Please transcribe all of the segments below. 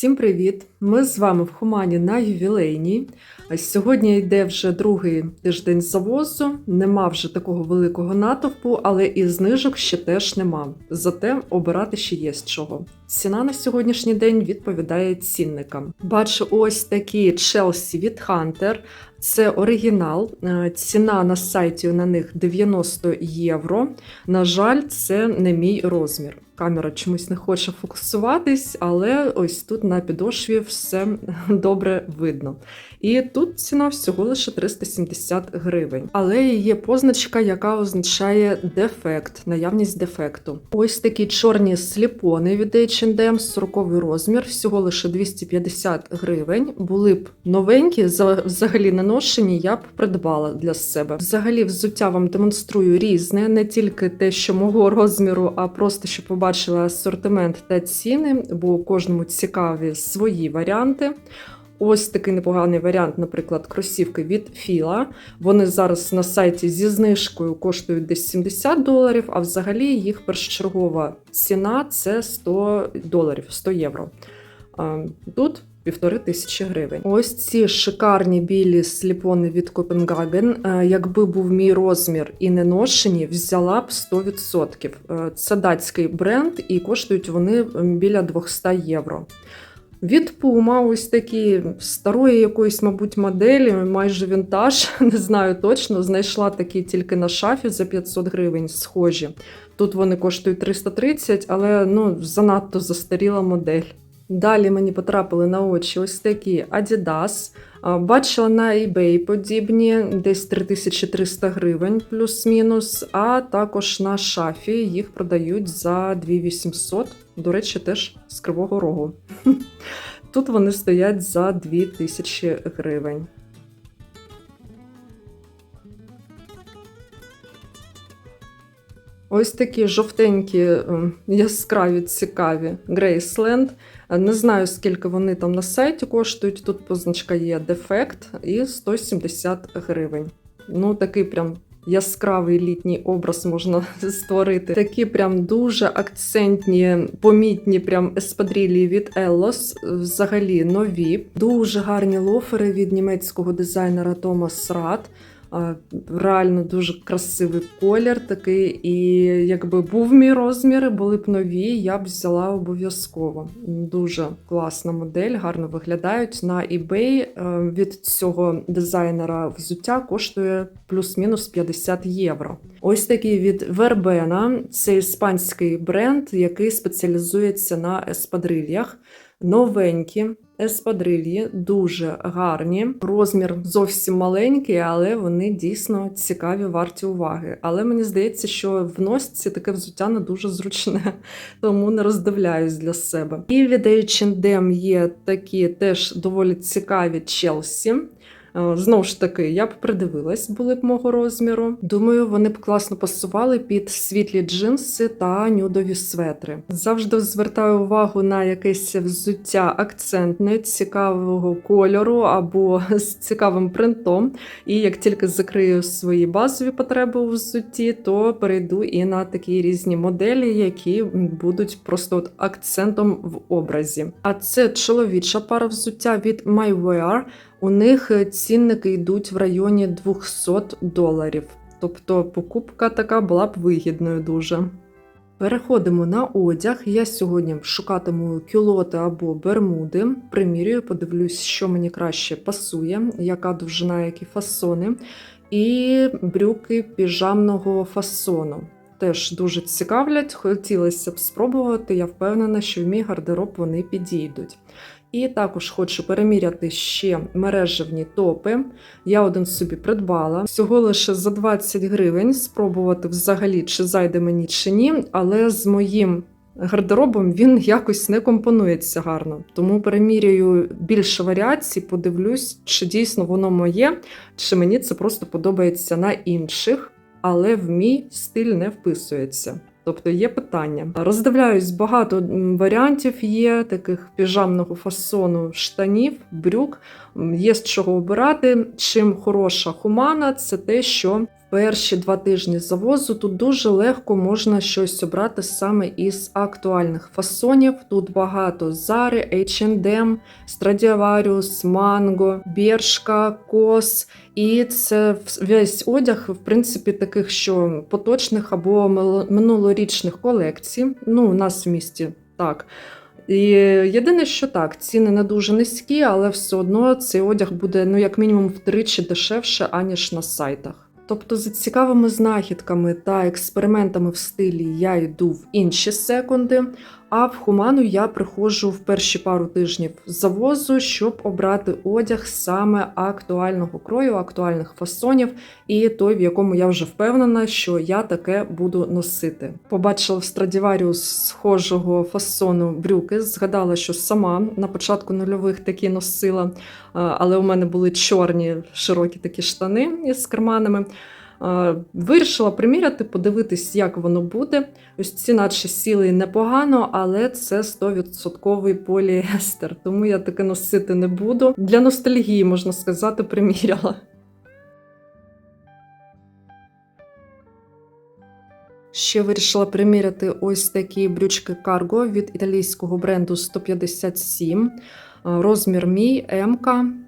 Всім привіт! Ми з вами в Хумані на ювілейній. Сьогодні йде вже другий тиждень завозу. Нема вже такого великого натовпу, але і знижок ще теж нема. Зате обирати ще є з чого. Ціна на сьогоднішній день відповідає цінникам. Бачу ось такі Челсі від Hunter. Це оригінал. Е, Ціна на сайті на них 90 євро. На жаль, це не мій розмір. Камера чомусь не хоче фокусуватись, але ось тут на підошві все добре видно. І тут ціна всього лише 370 гривень. Але є позначка, яка означає дефект, наявність дефекту. Ось такі чорні сліпони від H&M, 40 розмір, всього лише 250 гривень. Були б новенькі, взагалі не ношені, я б придбала для себе. Взагалі, взуття вам демонструю різне, не тільки те, що мого розміру, а просто щоб побачили асортимент та ціни, бо кожному цікаві свої варіанти. Ось такий непоганий варіант, наприклад, кросівки від Філа. Вони зараз на сайті зі знижкою коштують десь 70 доларів, а взагалі їх першочергова ціна це 100 доларів, 100 євро. Тут півтори тисячі гривень. Ось ці шикарні білі сліпони від Копенгаген. Е, Якби був мій розмір і не ношені, взяла б 100%. Е, Це датський бренд, і коштують вони біля 200 євро. Від Puma ось такі старої якоїсь, мабуть, моделі, майже вінтаж, не знаю точно. Знайшла такі тільки на шафі за 500 гривень, схожі. Тут вони коштують 330, але ну, занадто застаріла модель. Далі мені потрапили на очі ось такі Adidas. Бачила на eBay подібні, десь 3300 гривень плюс-мінус, а також на шафі їх продають за 2800, до речі, теж з Кривого Рогу. Тут вони стоять за 2000 гривень. Ось такі жовтенькі, ем, яскраві, цікаві Грейсленд. Не знаю, скільки вони там на сайті коштують. Тут позначка є дефект і 170 гривень. Ну, такий прям яскравий літній образ можна створити. Такі прям дуже акцентні, помітні прям еспадрілі від Еллос. Взагалі нові. Дуже гарні лофери від німецького дизайнера Томас Рад. А, Реально дуже красивий колір такий, і якби був мій розмір, були б нові, я б взяла обов'язково. Дуже класна модель, гарно виглядають. На eBay е, від цього дизайнера взуття коштує плюс-мінус 50 євро. Ось такий від Вербена, це іспанський бренд, який спеціалізується на еспадрильях. Новенькі еспадрильї, дуже гарні. Розмір зовсім маленький, але вони дійсно цікаві, варті уваги. Але мені здається, що в носці таке взуття не дуже зручне, тому не роздивляюсь для себе. І від H&M є такі теж доволі цікаві Челсі. Е, Знову ж таки, я б придивилась, були б мого розміру. Думаю, вони б класно пасували під світлі джинси та нюдові светри. Завжди звертаю увагу на якесь взуття акцентне, цікавого кольору або з цікавим принтом. І як тільки закрию свої базові потреби у взутті, то перейду і на такі різні моделі, які будуть просто от акцентом в образі. А це чоловіча пара взуття від MyWear. У них е, цінники йдуть в районі 200 доларів. Тобто покупка така була б вигідною дуже. Переходимо на одяг. Я сьогодні шукатиму кюлоти або бермуди. Примірюю, подивлюсь, що мені краще пасує, яка довжина, які фасони. І брюки піжамного фасону. Теж дуже цікавлять, хотілося б спробувати. Я впевнена, що в мій гардероб вони підійдуть. І також хочу переміряти ще мережевні топи. Я один собі придбала. Всього лише за 20 гривень спробувати взагалі, чи зайде мені чи ні, але з моїм гардеробом він якось не компонується гарно. Тому переміряю більше варіацій, подивлюсь, чи дійсно воно моє, чи мені це просто подобається на інших, але в мій стиль не вписується. Тобто є питання. Роздивляюсь, багато варіантів є таких піжамного фасону штанів, брюк. Є з чого обирати. Чим хороша хумана, це те, що перші два тижні завозу тут дуже легко можна щось обрати саме із актуальних фасонів. Тут багато Зари, H&M, Stradivarius, Mango, Бершка, Кос. І це весь одяг, в принципі, таких, що поточних або минулорічних колекцій. Ну, у нас в місті так. І єдине, що так, ціни не дуже низькі, але все одно цей одяг буде ну як мінімум втричі дешевше, аніж на сайтах. Тобто за цікавими знахідками та експериментами в стилі я йду в інші секунди, а в Хуману я приходжу в перші пару тижнів з завозу, щоб обрати одяг саме актуального крою, актуальних фасонів, і той, в якому я вже впевнена, що я таке буду носити. Побачила в Страдіваріус схожого фасону брюки, згадала, що сама на початку нульових такі носила, але у мене були чорні широкі такі штани із карманами. Вирішила приміряти, подивитись, як воно буде. Ось ці наче сіли непогано, але це 100% поліестер, тому я таке носити не буду. Для ностальгії, можна сказати, приміряла. Ще вирішила приміряти ось такі брючки Cargo від італійського бренду 157. Розмір мій М,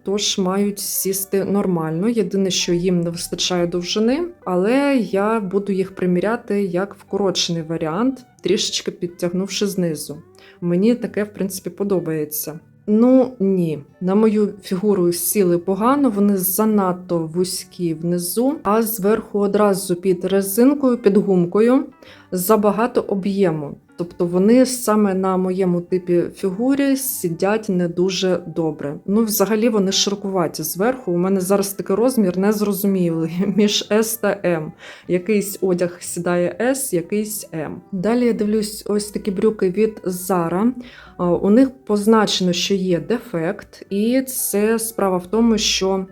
тож мають сісти нормально. Єдине, що їм не вистачає довжини, але я буду їх приміряти як вкорочений варіант, трішечки підтягнувши знизу. Мені таке, в принципі, подобається. Ну ні, на мою фігуру сіли погано, вони занадто вузькі внизу, а зверху одразу під резинкою, під гумкою забагато об'єму. Тобто вони саме на моєму типі фігурі сидять не дуже добре. Ну, взагалі, вони широкуваті зверху. У мене зараз такий розмір незрозумілий між S та M. Якийсь одяг сідає S, якийсь M. Далі я дивлюсь ось такі брюки від Zara. У них позначено, що є дефект, і це справа в тому, що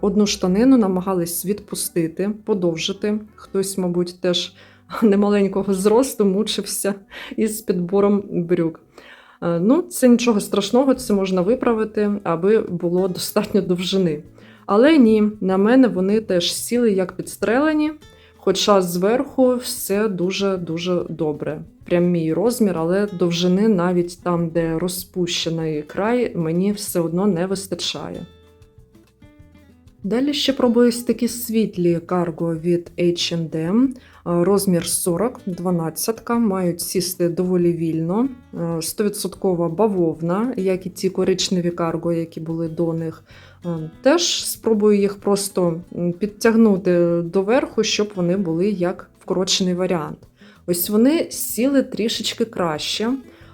одну штанину намагались відпустити, подовжити. Хтось, мабуть, теж немаленького зросту мучився із підбором брюк. Е, ну, це нічого страшного, це можна виправити, аби було достатньо довжини. Але ні, на мене вони теж сіли як підстрелені, хоча зверху все дуже-дуже добре. Прям мій розмір, але довжини навіть там, де розпущений край, мені все одно не вистачає. Далі ще пробую такі світлі карго від H&M. Розмір 40, 12, мають сісти доволі вільно. 100% бавовна, як і ті коричневі карго, які були до них. Теж спробую їх просто підтягнути доверху, щоб вони були як вкорочений варіант. Ось вони сіли трішечки краще,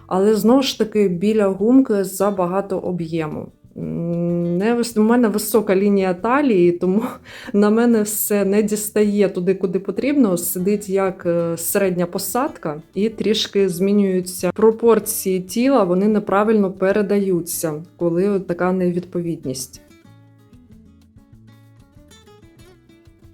але знову ж таки біля гумки забагато об'єму. Не, У мене висока лінія талії, тому на мене все не дістає туди, куди потрібно. Сидить як е, середня посадка, і трішки змінюються пропорції тіла, вони неправильно передаються, коли така невідповідність.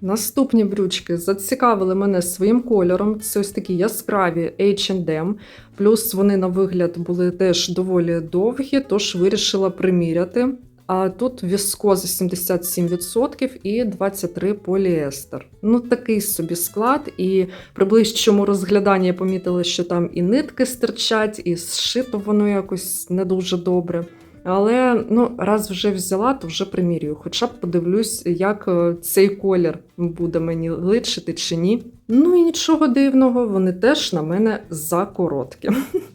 Наступні брючки зацікавили мене своїм кольором. Це ось такі яскраві H&M, плюс вони на вигляд були теж доволі довгі, тож вирішила приміряти. А тут віскоза 77% і 23 поліестер. Ну, такий собі склад, і при ближчому розгляданні я помітила, що там і нитки стирчать, і зшито воно якось не дуже добре. Але ну, раз вже взяла, то вже примірюю. Хоча б подивлюсь, як е, цей колір буде мені личити чи ні. Ну і нічого дивного, вони теж на мене закороткі.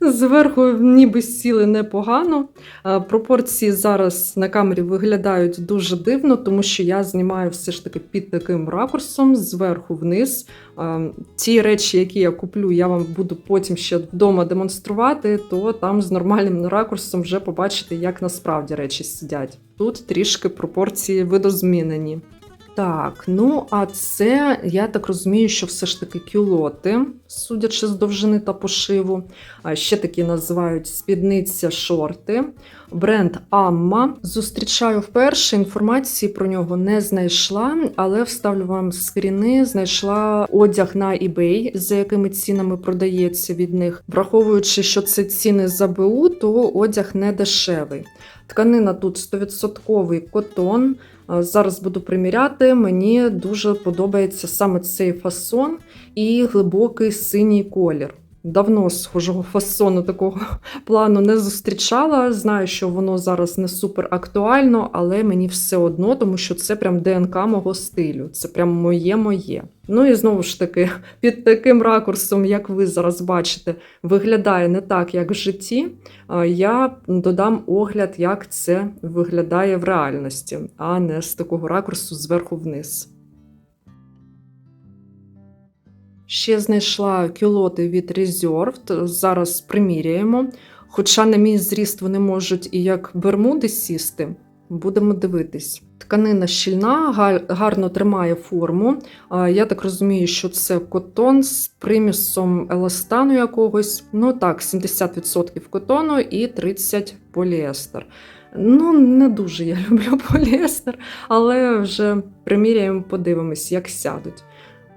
Зверху ніби сіли непогано. Пропорції зараз на камері виглядають дуже дивно, тому що я знімаю все ж таки під таким ракурсом зверху вниз. Ті речі, які я куплю, я вам буду потім ще вдома демонструвати, то там з нормальним ракурсом вже побачите, як насправді речі сидять. Тут трішки пропорції видозмінені. Так, ну а це, я так розумію, що все ж таки кюлоти, судячи з довжини та пошиву. Ще такі називають спідниця шорти. Бренд Амма. Зустрічаю вперше, інформації про нього не знайшла, але вставлю вам скріни, знайшла одяг на eBay, за якими цінами продається від них. Враховуючи, що це ціни за БУ, то одяг не дешевий. Тканина тут 100% котон. А, Зараз буду приміряти. Мені дуже подобається саме цей фасон і глибокий синій колір. Давно схожого фасону такого плану не зустрічала. Знаю, що воно зараз не супер актуально, але мені все одно, тому що це прям ДНК мого стилю. Це прям моє моє. Ну і знову ж таки, під таким ракурсом, як ви зараз бачите, виглядає не так, як в житті. Я додам огляд, як це виглядає в реальності, а не з такого ракурсу зверху вниз. Ще знайшла кюлоти від Reserved, зараз приміряємо. Хоча на мій зріст вони можуть і як бермуди сісти, будемо дивитись. Тканина щільна, га- гарно тримає форму. Я так розумію, що це котон з примісом еластану якогось. Ну так, 70% котону і 30% поліестер. Ну, не дуже я люблю поліестер, але вже приміряємо, подивимось, як сядуть.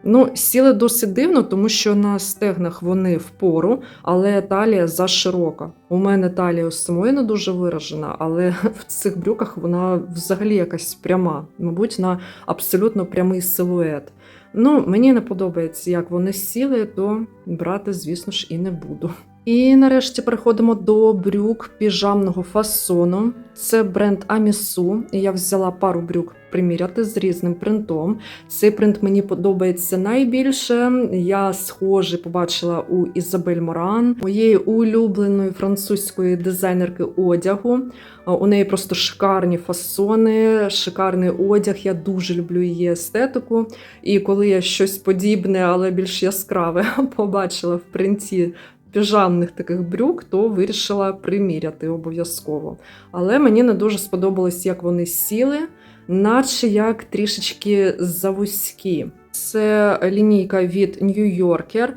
Ну, сіли досить дивно, тому що на стегнах вони впору, але талія заширока. У мене талія самої не дуже виражена, але в цих брюках вона взагалі якась пряма, мабуть, на абсолютно прямий силует. Ну, мені не подобається, як вони сіли, то брати, звісно ж, і не буду. І нарешті переходимо до брюк піжамного фасону. Це бренд Amisu. І я взяла пару брюк приміряти з різним принтом. Цей принт мені подобається найбільше. Я схожий побачила у Ізабель Моран, моєї улюбленої французької дизайнерки одягу. У неї просто шикарні фасони, шикарний одяг. Я дуже люблю її естетику. І коли я щось подібне, але більш яскраве побачила в принті піжамних таких брюк, то вирішила приміряти обов'язково. Але мені не дуже сподобалось, як вони сіли, наче як трішечки завузькі. Це лінійка від New Yorker.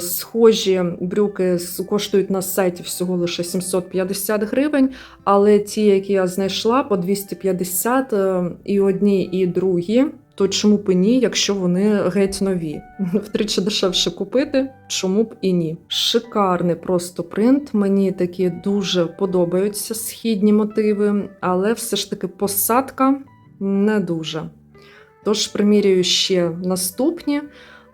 Схожі брюки коштують на сайті всього лише 750 гривень, але ті, які я знайшла, по 250 е, і одні, і другі. То чому б і ні, якщо вони геть нові? Втричі дешевше купити, чому б і ні. Шикарний просто принт. Мені такі дуже подобаються східні мотиви, але все ж таки посадка не дуже. Тож примірюю ще наступні.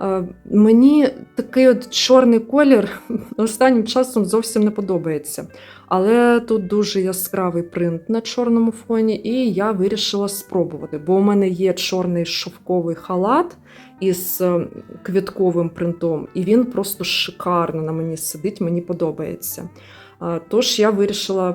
Е, Мені такий от чорний колір останнім часом зовсім не подобається. Але тут дуже яскравий принт на чорному фоні, і я вирішила спробувати, бо у мене є чорний шовковий халат із е, квітковим принтом, і він просто шикарно на мені сидить, мені подобається. Тож я вирішила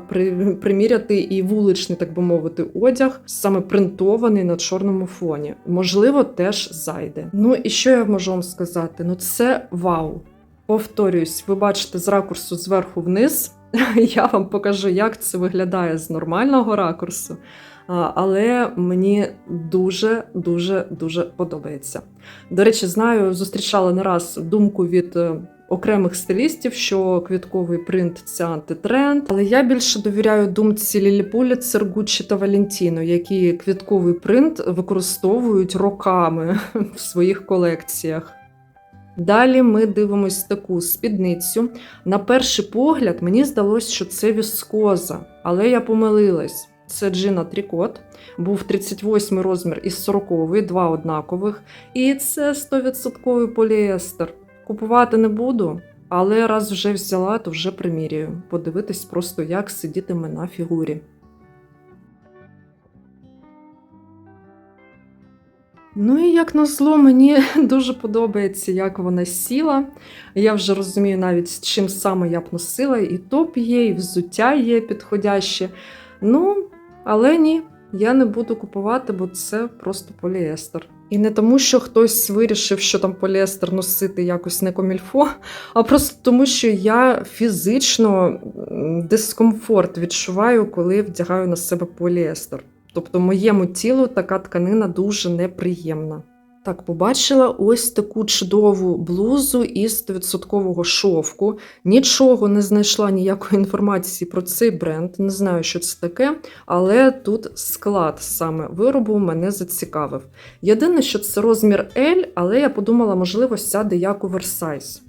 приміряти і вуличний, так би мовити, одяг, саме принтований на чорному фоні. Можливо, теж зайде. Ну і що я можу вам сказати? Ну це вау. Повторюсь, ви бачите з ракурсу зверху вниз. Я вам покажу, як це виглядає з нормального ракурсу. Але мені дуже дуже дуже подобається. До речі, знаю, зустрічала не раз думку від е, окремих стилістів, що квітковий принт це антитренд. Але я більше довіряю думці Лілі Пуліцер, та Валентіно, які квітковий принт використовують роками в своїх колекціях. Далі ми дивимось таку спідницю. На перший погляд мені здалося, що це віскоза, але я помилилась. Це джина Трікот, був 38 розмір із 40, два однакових. І це 100% поліестер. Купувати не буду, але раз вже взяла, то вже примірюю. Подивитись просто, як сидітиме на фігурі. Ну і як назло, мені дуже подобається, як вона сіла. Я вже розумію навіть, з чим саме я б носила, і топ є, і взуття є підходяще. Ну, але ні, я не буду купувати, бо це просто поліестер. І не тому, що хтось вирішив, що там поліестер носити якось не комільфо, а просто тому, що я фізично дискомфорт відчуваю, коли вдягаю на себе поліестер. Тобто моєму тілу така тканина дуже неприємна. Так, побачила ось таку чудову блузу із 100% шовку. Нічого не знайшла ніякої інформації про цей бренд, не знаю, що це таке, але тут склад саме виробу мене зацікавив. Єдине, що це розмір L, але я подумала, можливо, сяде як оверсайз.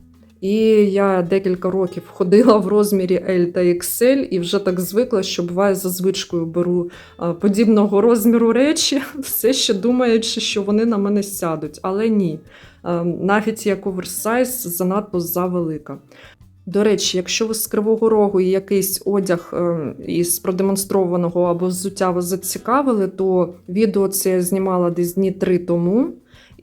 І я декілька років ходила в розмірі L та XL і вже так звикла, що буває за звичкою беру подібного розміру речі, все ще думаючи, що вони на мене сядуть. Але ні. Навіть як оверсайз занадто завелика. До речі, якщо ви з Кривого Рогу і якийсь одяг е, із продемонстрованого або взуття вас зацікавили, то відео це я знімала десь дні три тому.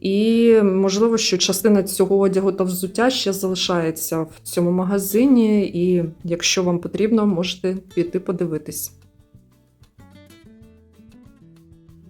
І можливо, що частина цього одягу та взуття ще залишається в цьому магазині, і якщо вам потрібно, можете піти подивитись.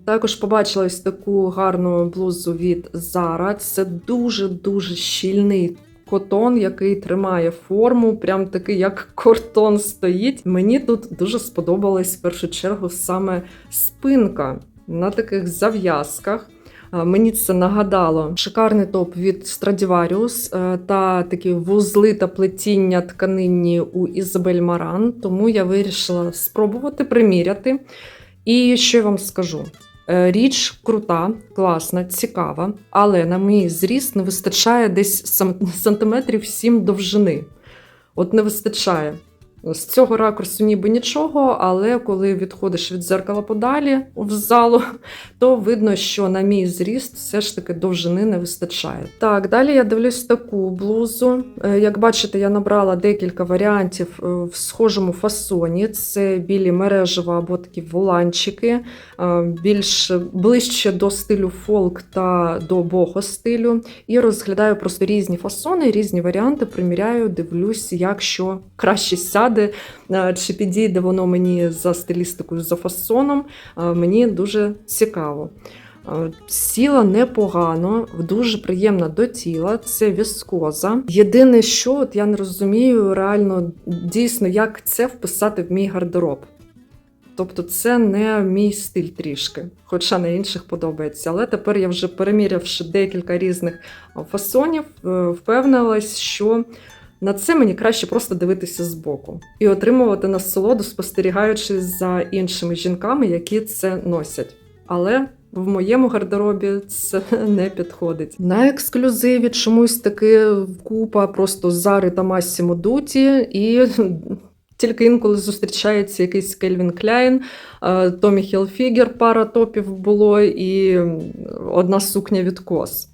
Також побачила ось таку гарну блузу від Zara. Це дуже-дуже щільний котон, який тримає форму, прям такий, як кортон стоїть. Мені тут дуже сподобалась в першу чергу саме спинка на таких зав'язках. А, Мені це нагадало шикарний топ від Stradivarius е, та такі вузли та плетіння тканинні у Ізабель Маран. Тому я вирішила спробувати приміряти. І що я вам скажу? Е, Річ крута, класна, цікава, але на мій зріст не вистачає десь сантиметрів 7 довжини. От не вистачає. З цього ракурсу ніби нічого, але коли відходиш від зеркала подалі в залу, то видно, що на мій зріст все ж таки довжини не вистачає. Так, далі я дивлюсь таку блузу. Е, Як бачите, я набрала декілька варіантів е, в схожому фасоні. Це білі мережева або такі воланчики, е, більш ближче до стилю фолк та до бого стилю. І розглядаю просто різні фасони, різні варіанти, приміряю, дивлюсь, як що краще сяде, е, чи підійде воно мені за стилістикою, за фасоном. Е, Мені дуже цікаво. Е, Сіла непогано, дуже приємна до тіла, це віскоза. Єдине, що от я не розумію реально дійсно, як це вписати в мій гардероб. Тобто це не мій стиль трішки, хоча на інших подобається. Але тепер я вже перемірявши декілька різних фасонів, впевнилась, що на це мені краще просто дивитися збоку і отримувати насолоду, спостерігаючи за іншими жінками, які це носять. Але в моєму гардеробі це не підходить. На ексклюзиві чомусь таки купа просто Зари та Массімо Дуті, і тільки інколи зустрічається якийсь Кельвін Кляйн, е, Томі Хілфігер, пара топів було, і одна сукня від кос.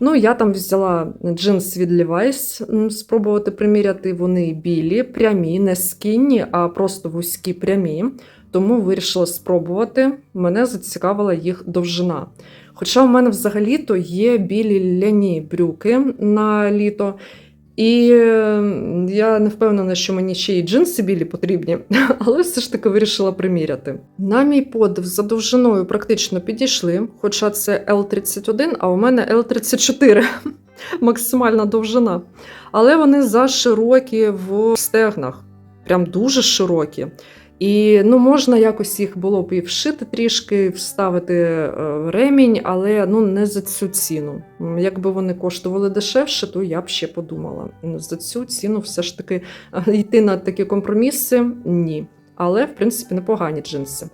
Ну, я там взяла джинс від Levi's спробувати приміряти. Вони білі, прямі, не скінні, а просто вузькі прямі. Тому вирішила спробувати. Мене зацікавила їх довжина. Хоча в мене взагалі-то є білі ляні брюки на літо. І е, я не впевнена, що мені ще й джинси білі потрібні, але все ж таки вирішила приміряти. На мій подив за довжиною практично підійшли, хоча це L31, а у мене L34 максимальна довжина. Але вони заширокі в стегнах, прям дуже широкі. І ну, можна якось їх було б і вшити трішки, вставити е, ремінь, але ну, не за цю ціну. Якби вони коштували дешевше, то я б ще подумала. Ну, За цю ціну все ж таки е, йти на такі компроміси ні. Але, в принципі, непогані джинси.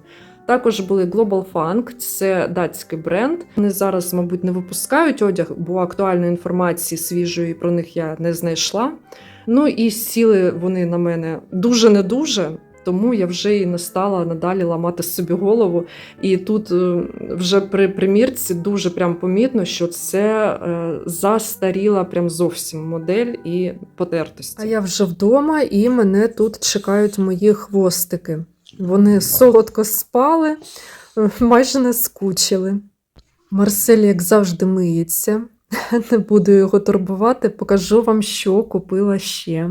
Також були Global Funk, це датський бренд. Вони зараз, мабуть, не випускають одяг, бо актуальної інформації свіжої про них я не знайшла. Ну і сіли вони на мене дуже не дуже. Тому я вже і не стала надалі ламати собі голову. І тут е, вже при примірці дуже прям помітно, що це е, застаріла прям зовсім модель і потертості. А я вже вдома, і мене тут чекають мої хвостики. Вони солодко спали, е, майже не скучили. Марсель, як завжди, миється. Не буду його турбувати, покажу вам, що купила ще.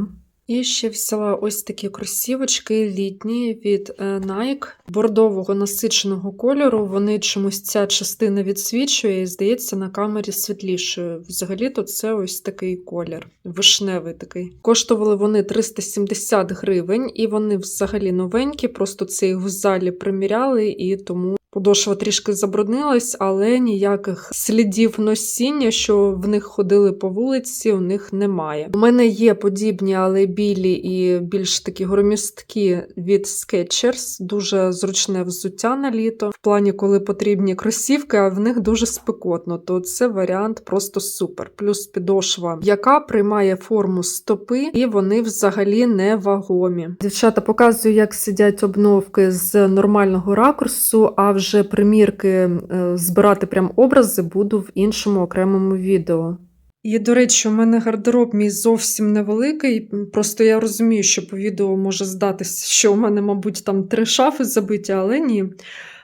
І ще взяла ось такі кросівочки літні від е, Nike бордового насиченого кольору. Вони чомусь ця частина відсвічує і здається на камері світлішою. Взагалі-то це ось такий колір, вишневий такий. Коштували вони 370 гривень, і вони взагалі новенькі, просто це їх в залі приміряли, і тому Подошва трішки забруднилась, але ніяких слідів носіння, що в них ходили по вулиці, у них немає. У мене є подібні, але білі і більш такі громісткі від Skechers. Дуже зручне взуття на літо. В плані, коли потрібні кросівки, а в них дуже спекотно, то це варіант просто супер. Плюс підошва, яка приймає форму стопи, і вони взагалі не вагомі. Дівчата показую, як сидять обновки з нормального ракурсу, а вже примірки е, збирати прям образи буду в іншому окремому відео. І, до речі, у мене гардероб мій зовсім невеликий. Просто я розумію, що по відео може здатися, що у мене, мабуть, там три шафи забиті, але ні.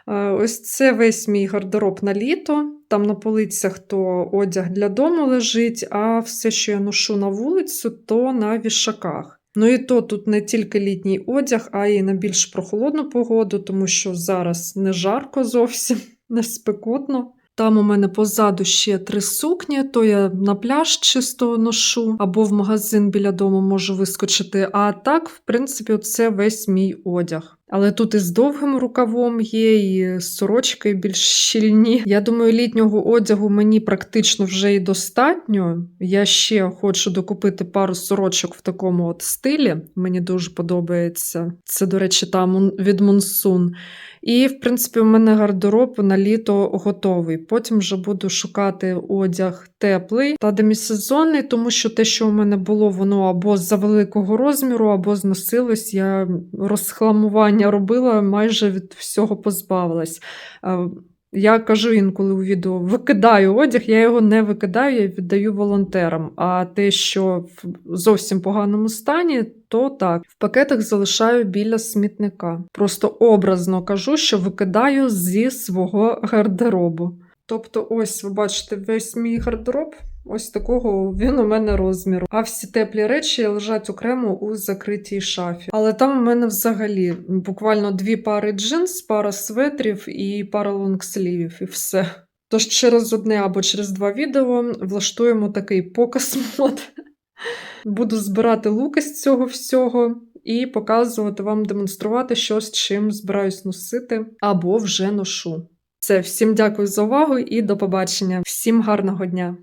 Е, Ось це весь мій гардероб на літо. Там на полицях то одяг для дому лежить, а все, що я ношу на вулицю, то на вішаках. Ну і то тут не тільки літній одяг, а й на більш прохолодну погоду, тому що зараз не жарко зовсім, не спекотно. Там у мене позаду ще три сукні, то я на пляж чисто ношу, або в магазин біля дому можу вискочити. А так, в принципі, це весь мій одяг. Але тут і з довгим рукавом є, і сорочки більш щільні. Я думаю, літнього одягу мені практично вже і достатньо. Я ще хочу докупити пару сорочок в такому от стилі. Мені дуже подобається. Це, до речі, там від Монсун. І, в принципі, у мене гардероб на літо готовий. Потім вже буду шукати одяг теплий та демісезонний, тому що те, що у мене було, воно або з-за великого розміру, або зносилось. Я розхламування робила, майже від всього позбавилась. Е, Я кажу інколи у відео: викидаю одяг, я його не викидаю, я віддаю волонтерам. А те, що в зовсім поганому стані, то так, в пакетах залишаю біля смітника. Просто образно кажу, що викидаю зі свого гардеробу. Тобто, ось ви бачите весь мій гардероб. Ось такого він у мене розміру. А всі теплі речі лежать окремо у закритій шафі. Але там у мене взагалі буквально дві пари джинс, пара светрів і пара лонгслівів, і все. Тож через одне або через два відео влаштуємо такий показ мод. Буду збирати луки з цього всього і показувати вам, демонструвати, що з чим збираюсь носити або вже ношу. Все, всім дякую за увагу і до побачення. Всім гарного дня!